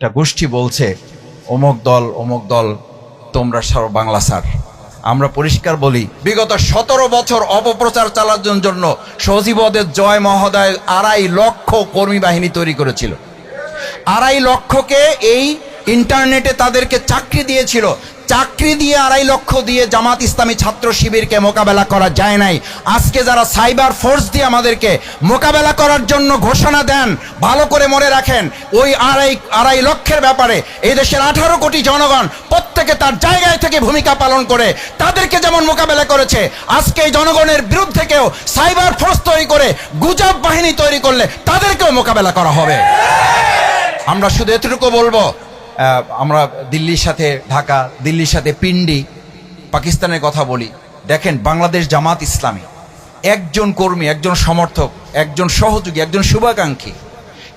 একটা গোষ্ঠী বলছে, অমুক দল অমুক দল, তোমরা সার বাংলা স্যার। আমরা পরিষ্কার বলি, বিগত সতেরো বছর অপপ্রচার চালানোর জন্য সজীবদের জয় মহোদয় আড়াই লক্ষ কর্মী বাহিনী তৈরি করেছিল। আড়াই লক্ষকে এই ইন্টারনেটে তাদেরকে চাকরি দিয়েছিল। চাকরি দিয়ে আড়াই লক্ষ দিয়ে জামাত ইসলামী ছাত্র শিবিরকে মোকাবেলা করা যায় নাই। আজকে যারা সাইবার ফোর্স দিয়ে আমাদেরকে মোকাবেলা করার জন্য ঘোষণা দেন, ভালো করে মনে রাখেন, ওই আড়াই আড়াই লক্ষের ব্যাপারে এই দেশের আঠারো কোটি জনগণ প্রত্যেকে তার জায়গায় থেকে ভূমিকা পালন করে, তাদেরকে যেমন মোকাবেলা করেছে, আজকে এই জনগণের বিরুদ্ধে কেউ সাইবার ফোর্স তৈরি করে, গুজব বাহিনী তৈরি করলে তাদেরকেও মোকাবেলা করা হবে। আমরা শুধু এতটুকু বলব আমরা দিল্লির সাথে ঢাকা, দিল্লির সাথে পিন্ডি, পাকিস্তানের কথা বলি। দেখেন, বাংলাদেশ জামাত ইসলামী। একজন কর্মী, একজন সমর্থক, একজন সহযোগী, একজন শুভাকাঙ্ক্ষী।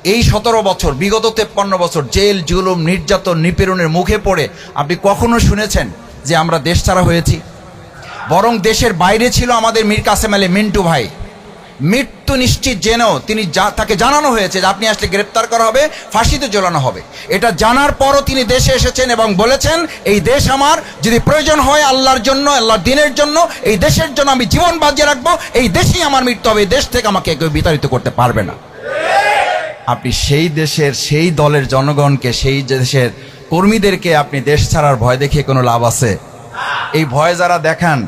এই সতেরো বছর, বিগত তেপ্পান্ন বছর জেল, জুলুম, নির্যাতন, নিপীড়নের মুখে পড়ে আপনি কখনো শুনেছেন যে আমরা দেশ ছাড়া হয়েছি? বরং দেশের বাইরে ছিল আমাদের মীর কাসেম আলী মিন্টু ভাই। মৃত্যু নিশ্চিত জেনেও তিনি যা- তাকে জানানো হয়েছে যে আপনি আসলে গ্রেপ্তার করা হবে, ফাঁসিতে ঝোলানো হবে। এটা জানার পরও তিনি দেশে এসেছেন এবং বলেছেন, এই দেশ আমার, যদি প্রয়োজন হয় আল্লাহর জন্য, আল্লাহর দিনের জন্য, এই দেশের জন্য আমি জীবন বাজিয়ে রাখব, এই দেশেই আমার মৃত্যু হবে, এই দেশ থেকে আমাকে কেউ বিতাড়িত করতে পারবে না। আপনি সেই দেশের, সেই দলের জনগণকে, সেই দেশের কর্মীদেরকে আপনি দেশ ছাড়ার ভয় দেখিয়ে কোনো লাভ আছে? এই ভয় যারা দেখান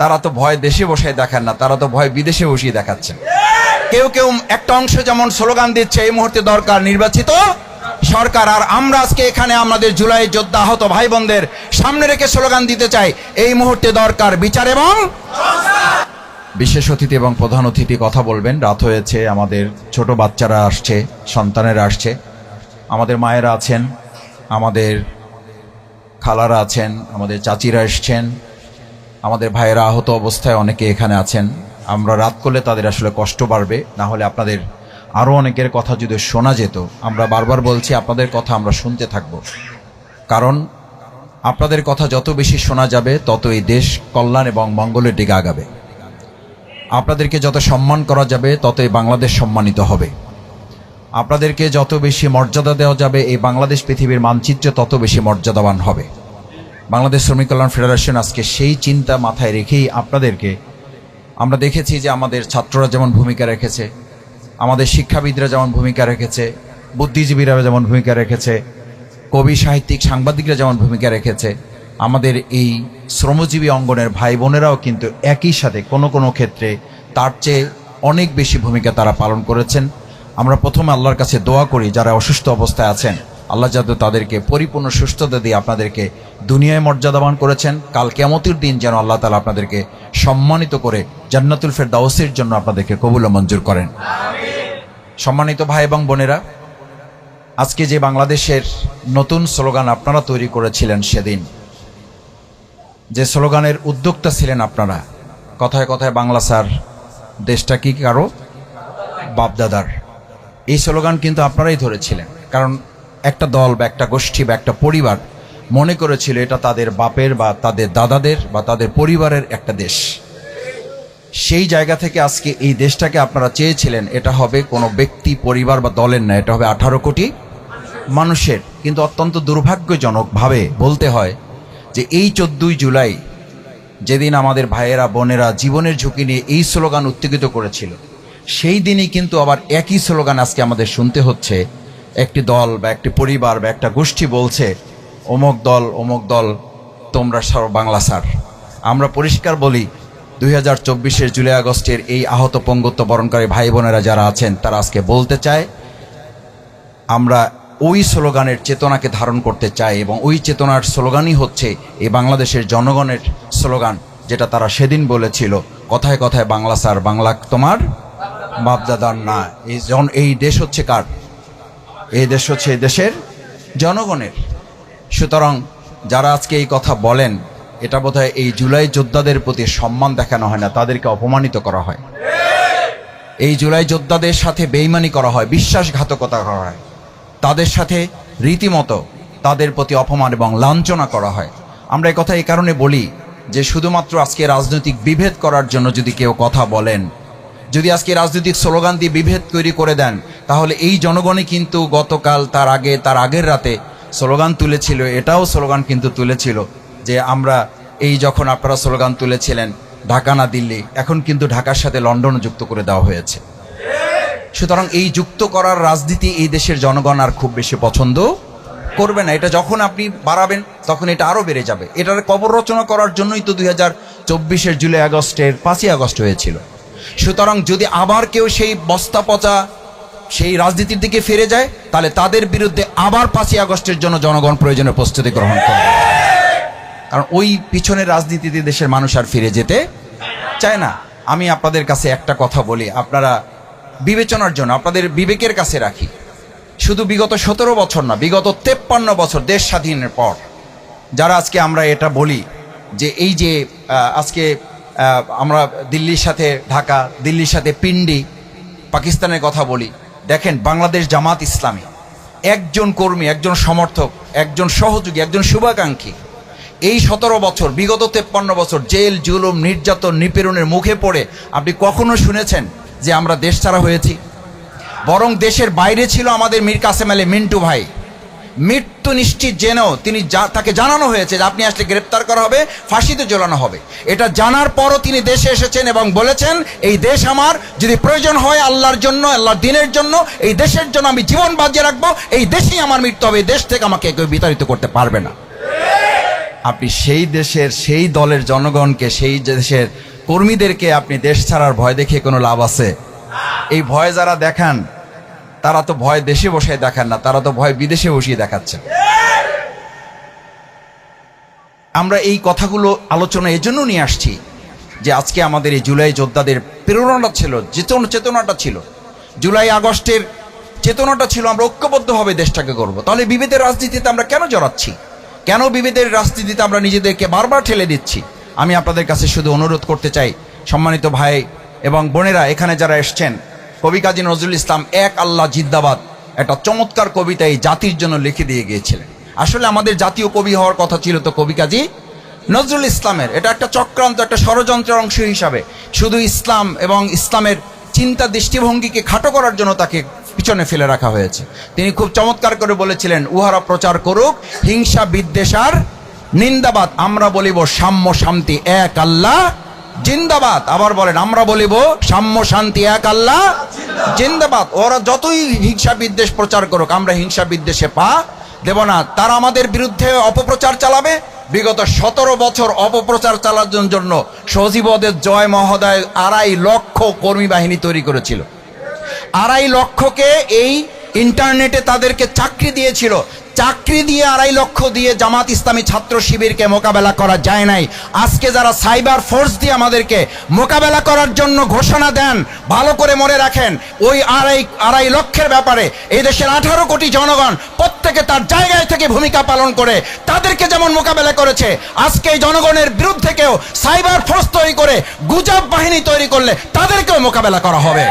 তারা তো ভয় দেশে বসে দেখান না, তারা তো ভয় বিদেশে বসিয়ে দেখাচ্ছেন। কেউ কেউ একটা অংশ যেমন স্লোগান দিচ্ছে, এই মুহূর্তে দরকার নির্বাচিত সরকার, আর আমরা আজকে এখানে আমাদের জুলাই যোদ্ধা আহত ভাই বোনদের সামনে রেখে স্লোগান দিতে চাই, এই মুহূর্তে দরকার বিচার এবং বিশেষ অতিথি এবং প্রধান অতিথি কথা বলবেন। রাত হয়েছে, আমাদের ছোট বাচ্চারা আসছে, সন্তানেরা আসছে। আমাদের মায়েরা আছেন, আমাদের খালারা আছেন, আমাদের চাচিরা এসছেন আমাদের ভাইয়েরা আহত অবস্থায় অনেকে এখানে আছেন। আমরা রাত করলে তাদের আসলে কষ্ট বাড়বে। না হলে আপনাদের আরও অনেকের কথা যদি শোনা যেত, আমরা বারবার বলছি, আপনাদের কথা আমরা শুনতে থাকব। কারণ আপনাদের কথা যত বেশি শোনা যাবে তত এই দেশ কল্যাণ এবং মঙ্গলের দিকে আগাবে। আপনাদেরকে যত সম্মান করা যাবে তত এই বাংলাদেশ সম্মানিত হবে। আপনাদেরকে যত বেশি মর্যাদা দেওয়া যাবে, এই বাংলাদেশ পৃথিবীর মানচিত্রে তত বেশি মর্যাদাবান হবে। বাংলাদেশ শ্রমিক কল্যাণ ফেডারেশন আজকে সেই চিন্তা মাথায় রেখেই আপনাদেরকে আমরা দেখেছি যে আমাদের ছাত্ররা যেমন ভূমিকা রেখেছে, আমাদের শিক্ষাবিদরা যেমন ভূমিকা রেখেছে, বুদ্ধিজীবীরা যেমন ভূমিকা রেখেছে, কবি, সাহিত্যিক, সাংবাদিকরা যেমন ভূমিকা রেখেছে, আমাদের এই শ্রমজীবী অঙ্গনের ভাই বোনেরাও কিন্তু একই সাথে কোনো কোনো ক্ষেত্রে তার চেয়ে অনেক বেশি ভূমিকা তারা পালন করেছেন। আমরা প্রথমে আল্লাহর কাছে দোয়া করি, যারা অসুস্থ অবস্থায় আছেন আল্লাহ যাতে তাদেরকে পরিপূর্ণ সুস্থতা দিয়ে আপনাদেরকে দুনিয়ায় মর্যাদাবান করেছেন। কাল কেমতির দিন যেন আল্লাহ তালা আপনাদেরকে সম্মানিত করে জান্নাতুল ফের দাওসের জন্য আপনাদেরকে কবুল মঞ্জুর করেন। সম্মানিত ভাই এবং বোনেরা আজকে যে বাংলাদেশের নতুন স্লোগান আপনারা তৈরি করেছিলেন সেদিন যে স্লোগানের উদ্যোক্তা ছিলেন আপনারা কথায় কথায় বাংলা স্যার দেশটা কি কারও? বাপদাদার। এই স্লোগান কিন্তু আপনারাই ধরেছিলেন। কারণ একটা দল বা একটা গোষ্ঠী বা একটা পরিবার মনে করেছিল এটা তাদের বাপের বা তাদের দাদাদের বা তাদের পরিবারের একটা দেশ। সেই জায়গা থেকে আজকে এই দেশটাকে আপনারা চেয়েছিলেন, এটা হবে কোনো ব্যক্তি, পরিবার বা দলের না, এটা হবে আঠারো কোটি মানুষের। কিন্তু অত্যন্ত দুর্ভাগ্যজনকভাবে বলতে হয় যে এই চোদ্দই জুলাই যেদিন আমাদের ভাইয়েরা, বোনেরা জীবনের ঝুঁকি নিয়ে এই স্লোগান উত্তেজিত করেছিল, সেই দিনই কিন্তু আবার একই স্লোগান আজকে আমাদের শুনতে হচ্ছে একটি দল বা একটি পরিবার বা একটা গোষ্ঠী বলছে, অমুক দল অমুক দল, তোমরা সব বাংলা স্যার। আমরা পরিষ্কার বলি, দুই হাজার চব্বিশের জুলাই আগস্টের এই আহত পঙ্গুত্ব বরণকারী ভাই বোনেরা যারা আছেন, তারা আজকে বলতে চায়, আমরা ওই স্লোগানের চেতনাকে ধারণ করতে চাই এবং ওই চেতনার স্লোগানই হচ্ছে এই বাংলাদেশের জনগণের স্লোগান, যেটা তারা সেদিন বলেছিল, কথায় কথায়, বাংলা স্যার, বাংলা তোমার বাপদাদার না। এই জন, এই দেশ হচ্ছে কার? এই দেশ হচ্ছে এই দেশের জনগণের। সুতরাং যারা আজকে এই কথা বলেন, এটা বোধহয় এই জুলাই যোদ্ধাদের প্রতি সম্মান দেখানো হয় না, তাদেরকে অপমানিত করা হয়। এই জুলাই যোদ্ধাদের সাথে বেইমানি করা হয়, বিশ্বাসঘাতকতা করা হয়। তাদের সাথে রীতিমতো তাদের প্রতি অপমান এবং লাঞ্ছনা করা হয়। আমরা কথা এই কারণে বলি যে, শুধুমাত্র আজকে রাজনৈতিক বিভেদ করার জন্য যদি কেউ কথা বলেন যদি আজকে রাজনৈতিক স্লোগান দিয়ে বিভেদ তৈরি করে দেন, তাহলে এই জনগণই কিন্তু গতকাল তার আগে, তার আগের রাতে স্লোগান তুলেছিল, এটাও স্লোগান কিন্তু তুলেছিল যে আমরা এই যখন আপনারা স্লোগান তুলেছিলেন ঢাকা না দিল্লি, এখন কিন্তু ঢাকার সাথে লন্ডন যুক্ত করে দেওয়া হয়েছে। সুতরাং এই যুক্ত করার রাজনীতি এই দেশের জনগণ আর খুব বেশি পছন্দ করবে না। এটা যখন আপনি বাড়াবেন, তখন এটা আরও বেড়ে যাবে। এটার কবর রচনা করার জন্যই তো দুই হাজার চব্বিশের জুলাই আগস্টের পাঁচই আগস্ট হয়েছিল। সুতরাং যদি আবার কেউ সেই বস্তা পচা, সেই রাজনীতির দিকে ফিরে যায়, তাহলে তাদের বিরুদ্ধে আবার পাঁচই আগস্টের জন্য জনগণ প্রয়োজনে প্রস্তুতি গ্রহণ করবে। কারণ ওই পিছনের রাজনীতিতে দেশের মানুষ আর ফিরে যেতে চায় না। আমি আপনাদের কাছে একটা কথা বলি, আপনারা বিবেচনার জন্য, আপনাদের বিবেকের কাছে রাখি। শুধু বিগত সতেরো বছর না, বিগত তেপ্পান্ন বছর, দেশ স্বাধীনের পর, যারা আজকে আমরা এটা বলি যে এই যে আজকে আমরা দিল্লির সাথে ঢাকা, দিল্লির সাথে পিন্ডি, পাকিস্তানের কথা বলি। দেখেন, বাংলাদেশ জামাত ইসলামী। একজন কর্মী, একজন সমর্থক, একজন সহযোগী, একজন শুভাকাঙ্ক্ষী। এই সতেরো বছর, বিগত তেপ্পান্ন বছর জেল, জুলুম, নির্যাতন, নিপীড়নের মুখে পড়ে আপনি কখনো শুনেছেন যে আমরা দেশ ছাড়া হয়েছি? বরং দেশের বাইরে ছিল আমাদের মীর কাসেম আলী মিন্টু ভাই। মৃত্যু নিশ্চিত জেনেও তিনি যা- তাকে জানানো হয়েছে যে আপনি আসলে গ্রেপ্তার করা হবে, ফাঁসিতে ঝোলানো হবে। এটা জানার পরও তিনি দেশে এসেছেন এবং বলেছেন, এই দেশ আমার, যদি প্রয়োজন হয় আল্লাহর জন্য, আল্লাহর দিনের জন্য, এই দেশের জন্য আমি জীবন বাজিয়ে রাখব, এই দেশেই আমার মৃত্যু হবে, এই দেশ থেকে আমাকে কেউ বিতাড়িত করতে পারবে না। আপনি সেই দেশের, সেই দলের জনগণকে, সেই দেশের কর্মীদেরকে আপনি দেশ ছাড়ার ভয় দেখে কোনো লাভ আছে? এই ভয় যারা দেখান তারা তো ভয় দেশে বসে দেখান না, তারা তো ভয় বিদেশে বসিয়ে দেখাচ্ছেন আমরা এই কথাগুলো আলোচনা এজন্য নিয়ে আসছি যে আজকে আমাদের এই জুলাই যোদ্ধাদের প্রেরণাটা ছিল, চেতন, চেতনাটা ছিল। জুলাই আগস্টের চেতনাটা ছিল, আমরা ঐক্যবদ্ধভাবে দেশটাকে করব তাহলে বিভেদের রাজনীতিতে আমরা কেন জড়াচ্ছি? কেন বিভেদের রাজনীতিতে আমরা নিজেদেরকে বারবার ঠেলে দিচ্ছি? আমি আপনাদের কাছে শুধু অনুরোধ করতে চাই, সম্মানিত ভাই এবং বোনেরা, এখানে যারা এসছেন কবি কাজী নজরুল ইসলাম এক আল্লাহ জিদ্দাবাদ, একটা চমৎকার কবিতা এই জাতির জন্য লিখে দিয়ে গিয়েছিলেন। আসলে আমাদের জাতীয় কবি হওয়ার কথা ছিল তো কবি কাজী নজরুল ইসলামের। এটা একটা চক্রান্ত, একটা ষড়যন্ত্রের অংশ হিসাবে। শুধু ইসলাম এবং ইসলামের চিন্তা দৃষ্টিভঙ্গিকে খাটো করার জন্য তাকে পিছনে ফেলে রাখা হয়েছে। তিনি খুব চমৎকার করে বলেছিলেন, উহারা প্রচার করুক, হিংসা বিদ্বেষার নিন্দাবাদ, আমরা বলিব সাম্য শান্তি, এক আল্লাহ জিন্দাবাদ। আবার বলেন, আমরা বলিব, সাম্য শান্তি এক আল্লাহ। জিন্দাবাদ। ওরা যতই হিংসা বিদ্বেষ প্রচার করুক, আমরা হিংসা বিদ্বেষে পা দেব না। তারা আমাদের বিরুদ্ধে অপপ্রচার চালাবে। বিগত সতেরো বছর অপপ্রচার চালানোর জন্য সজীবদের জয় মহোদয় আড়াই লক্ষ কর্মী বাহিনী তৈরি করেছিল। আড়াই লক্ষকে এই ইন্টারনেটে তাদেরকে চাকরি দিয়েছিল। চাকরি দিয়ে আড়াই লক্ষ দিয়ে জামাত ইসলামী ছাত্র শিবিরকে মোকাবেলা করা যায় নাই। আজকে যারা সাইবার ফোর্স দিয়ে আমাদেরকে মোকাবেলা করার জন্য ঘোষণা দেন, ভালো করে মনে রাখেন, ওই আড়াই আড়াই লক্ষের ব্যাপারে এই দেশের আঠারো কোটি জনগণ প্রত্যেকে তার জায়গায় থেকে ভূমিকা পালন করে, তাদেরকে যেমন মোকাবেলা করেছে, আজকে এই জনগণের বিরুদ্ধে কেউ সাইবার ফোর্স তৈরি করে, গুজব বাহিনী তৈরি করলে তাদেরকেও মোকাবেলা করা হবে।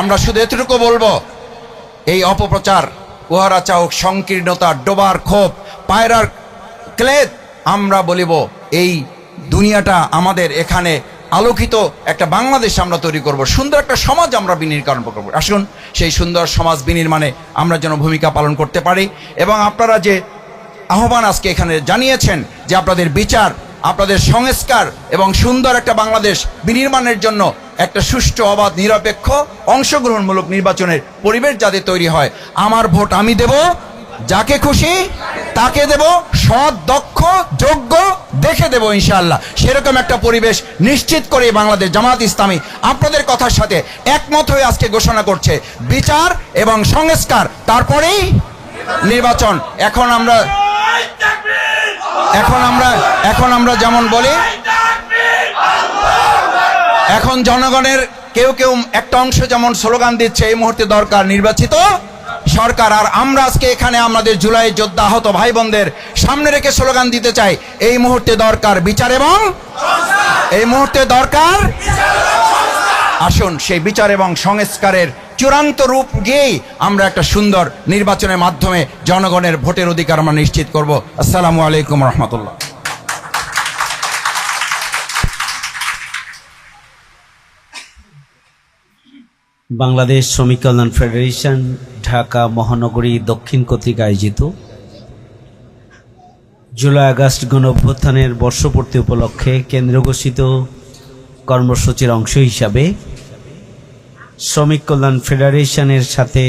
আমরা শুধু এতটুকু বলব, এই অপপ্রচার উহারা চাওক সংকীর্ণতা, ডোবার ক্ষোভ, পায়রার ক্লেদ। আমরা বলিব, এই দুনিয়াটা আমাদের এখানে আলোকিত একটা বাংলাদেশ আমরা তৈরি করব, সুন্দর একটা সমাজ আমরা বিনির্মাণ করব। আসুন, সেই সুন্দর সমাজ বিনির্মাণে আমরা যেন ভূমিকা পালন করতে পারি এবং আপনারা যে আহ্বান আজকে এখানে জানিয়েছেন যে আপনাদের বিচার, আপনাদের সংস্কার এবং সুন্দর একটা বাংলাদেশ বিনির্মাণের জন্য একটা সুষ্ঠু, অবাধ, নিরপেক্ষ, অংশগ্রহণমূলক নির্বাচনের পরিবেশ যাতে তৈরি হয়। আমার ভোট আমি দেব, যাকে খুশি তাকে দেব, সৎ, দক্ষ, যোগ্য দেখে দেব ইনশাআল্লাহ। সেরকম একটা পরিবেশ নিশ্চিত করে বাংলাদেশ জামাত ইসলামী আপনাদের কথার সাথে একমত হয়ে আজকে ঘোষণা করছে। বিচার এবং সংস্কার, তারপরেই নির্বাচন। এখন আমরা এখন আমরা এখন আমরা যেমন বলি এখন জনগণের কেউ কেউ একটা অংশ যেমন স্লোগান দিচ্ছে, এই মুহূর্তে দরকার নির্বাচিত সরকার। আর আমরা আজকে এখানে আমাদের জুলাই যোদ্ধা আহত ভাই বোনদের সামনে রেখে স্লোগান দিতে চাই, এই মুহূর্তে দরকার বিচার এবং এই মুহূর্তে দরকার আসুন সেই বিচার এবং সংস্কারের চূড়ান্ত রূপ গিয়েই আমরা একটা সুন্দর নির্বাচনের মাধ্যমে জনগণের ভোটের অধিকার আমরা নিশ্চিত করব। আসসালামু আলাইকুম রহমতুল্লাহ। বাংলাদেশ শ্রমিক কল্যাণ ফেডারেশন, ঢাকা মহানগরী দক্ষিণ কর্তৃক আয়োজিত জুলাই আগস্ট গণ অভ্যুত্থানের বর্ষপূর্তি উপলক্ষে কেন্দ্র ঘোষিত কর্মসূচির অংশ হিসাবে শ্রমিক কল্যাণ ফেডারেশনের সাথে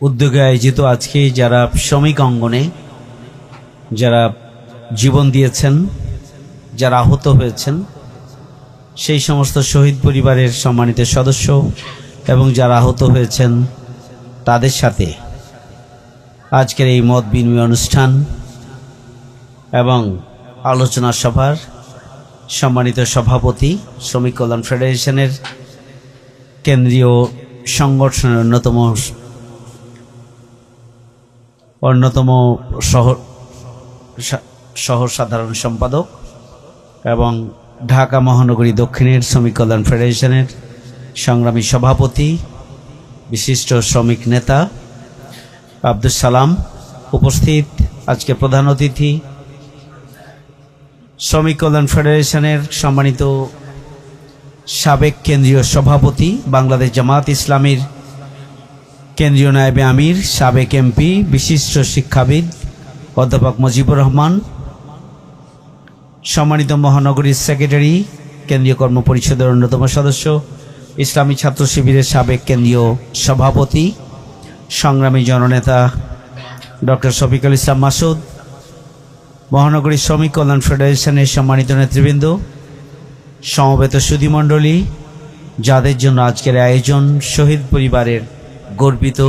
উদ্যোগে আয়োজিত আজকে যারা শ্রমিক অঙ্গনে যারা জীবন দিয়েছেন, যারা আহত হয়েছেন সেই সমস্ত শহীদ পরিবারের সম্মানিত সদস্য এবং যারা আহত হয়েছেন তাদের সাথে আজকের এই মত বিনিময় অনুষ্ঠান এবং আলোচনা সভার সম্মানিত সভাপতি শ্রমিক কল্যাণ ফেডারেশনের কেন্দ্রীয় সংগঠনের অন্যতম অন্যতম সহ সহ সাধারণ সম্পাদক এবং ঢাকা মহানগরী দক্ষিণের শ্রমিক কল্যাণ ফেডারেশনের সংগ্রামী সভাপতি, বিশিষ্ট শ্রমিক নেতা আব্দুল সালাম উপস্থিত। আজকে প্রধান অতিথি, শ্রমিক কল্যাণ ফেডারেশনের সম্মানিত সাবেক কেন্দ্রীয় সভাপতি, বাংলাদেশ জামাত ইসলামীর কেন্দ্রীয় নায়েবে আমির, সাবেক এমপি, বিশিষ্ট শিক্ষাবিদ অধ্যাপক মুজিবুর রহমান সম্মানিত মহানগরীর সেক্রেটারি, কেন্দ্রীয় কর্ম পরিষদের অন্যতম সদস্য, ইসলামী ছাত্র শিবিরের সাবেক কেন্দ্রীয় সভাপতি, সংগ্রামী জননেতা ডক্টর শফিকুল ইসলাম মাসুদ মহানগরী শ্রমিক কল্যাণ ফেডারেশনের সম্মানিত নেতৃবৃন্দ, সমবেত সুধীমণ্ডলী যাদের জন্য আজকের আয়োজন শহীদ পরিবারের গর্বিত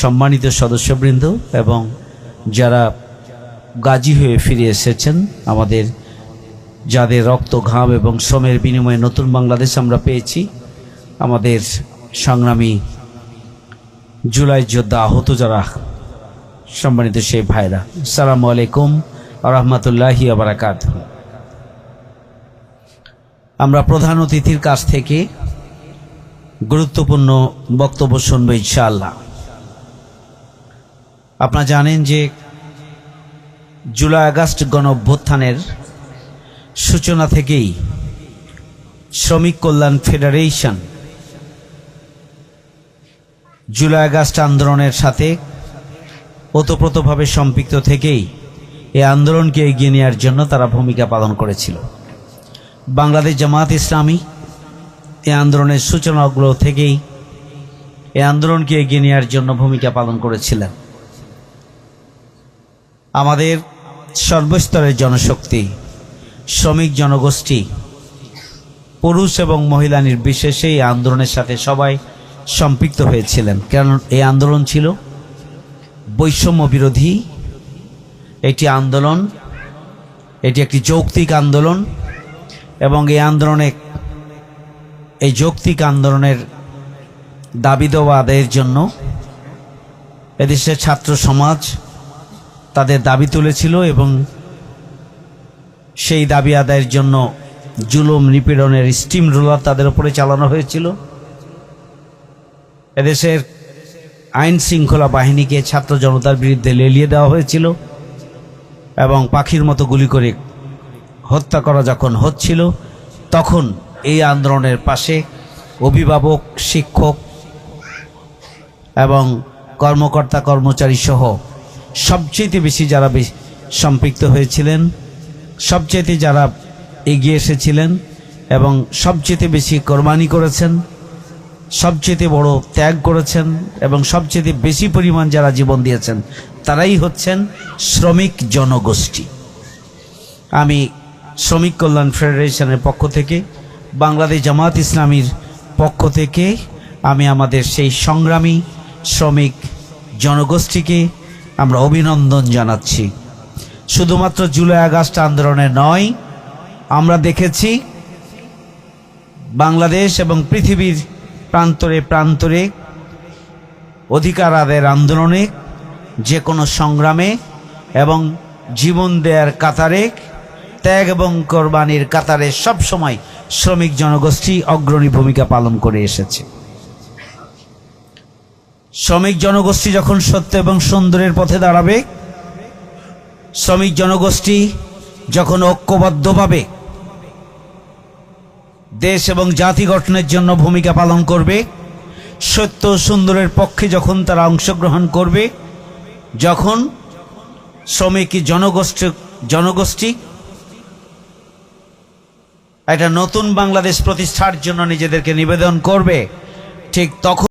সম্মানিত সদস্যবৃন্দ এবং যারা গাজী হয়ে ফিরে এসেছেন আমাদের যাদের রক্ত, ঘাম এবং শ্রমের বিনিময়ে নতুন বাংলাদেশ আমরা পেয়েছি, আমাদের সংগ্রামী জুলাই যোদ্ধা আহত যারা, সম্মানিত সেই ভাইরা। সালামু আলাইকুম রহমতুল্লাহি আবরাকাত আমরা প্রধান অতিথির কাছ থেকে গুরুত্বপূর্ণ বক্তব্য শুনব ইনশাআল্লাহ। আপনারা জানেন যে জুলাই আগস্ট গণ অভ্যুত্থানের সূচনা থেকেই শ্রমিক কল্যাণ ফেডারেশন জুলাই আগস্ট আন্দোলনের সাথে ওতপ্রোতভাবে সম্পৃক্ত থেকেই এই আন্দোলনকে এগিয়ে নেওয়ার জন্য তারা ভূমিকা পালন করেছিল। বাংলাদেশ জামাত ইসলামী এই আন্দোলনের সূচনাগুলো থেকেই এই আন্দোলনকে এগিয়ে নেওয়ার জন্য ভূমিকা পালন করেছিলেন। আমাদের সর্বস্তরের জনশক্তি শ্রমিক জনগোষ্ঠী, পুরুষ এবং মহিলা নির্বিশেষে এই আন্দোলনের সাথে সবাই সম্পৃক্ত হয়েছিলেন। কারণ এই আন্দোলন ছিল? বৈষম্য বিরোধী এটি আন্দোলন, এটি একটি যৌক্তিক আন্দোলন এবং এই আন্দোলনে, এই যৌক্তিক আন্দোলনের দাবি দেওয়া আদায়ের জন্য এদেশের ছাত্র সমাজ তাদের দাবি তুলেছিল এবং সেই দাবি আদায়ের জন্য জুলুম, নিপীড়নের স্টিম রোলার তাদের উপরে চালানো হয়েছিল। এদেশের আইন শৃঙ্খলা বাহিনীকে ছাত্র জনতার বিরুদ্ধে লেলিয়ে দেওয়া হয়েছিল এবং পাখির মতো গুলি করে হত্যা করা যখন হচ্ছিল, তখন এই আন্দোলনের পাশে অভিভাবক, শিক্ষক এবং কর্মকর্তা কর্মচারী সহ সবচেয়ে বেশি যারা সম্পৃক্ত হয়েছিলেন সবচেয়ে যারা এগিয়ে এসেছিলেন এবং সবচেয়ে বেশি কোরবানি করেছেন সবচেয়ে বড় ত্যাগ করেছেন এবং সবচেয়ে বেশি পরিমাণ যারা জীবন দিয়েছেন, তারাই হচ্ছেন শ্রমিক জনগোষ্ঠী। আমি শ্রমিক কল্যাণ ফেডারেশনের পক্ষ থেকে, বাংলাদেশ জামাত ইসলামীর পক্ষ থেকে আমি আমাদের সেই সংগ্রামী শ্রমিক জনগোষ্ঠীকে আমরা অভিনন্দন জানাচ্ছি। শুধুমাত্র জুলাই আগস্ট আন্দোলনে নয়, আমরা দেখেছি বাংলাদেশ এবং পৃথিবীর প্রান্তরে প্রান্তরে অধিকার আদায়ের আন্দোলনে যে কোনো সংগ্রামে এবং জীবন দেয়ার কাতারে, ত্যাগ এবং কোরবানির কাতারে সব সময় শ্রমিক জনগোষ্ঠী অগ্রণী ভূমিকা পালন করে এসেছে। শ্রমিক জনগোষ্ঠী যখন সত্য এবং সুন্দরের পথে দাঁড়াবে শ্রমিক জনগোষ্ঠী যখন ঐক্যবদ্ধভাবে দেশ এবং জাতি গঠনের জন্য ভূমিকা পালন করবে, সত্য সুন্দরের পক্ষে যখন তারা অংশগ্রহণ করবে, যখন শ্রমিক জনগোষ্ঠী জনগোষ্ঠী একটা নতুন বাংলাদেশ প্রতিষ্ঠার জন্য নিজেদেরকে নিবেদন করবে, ঠিক তখন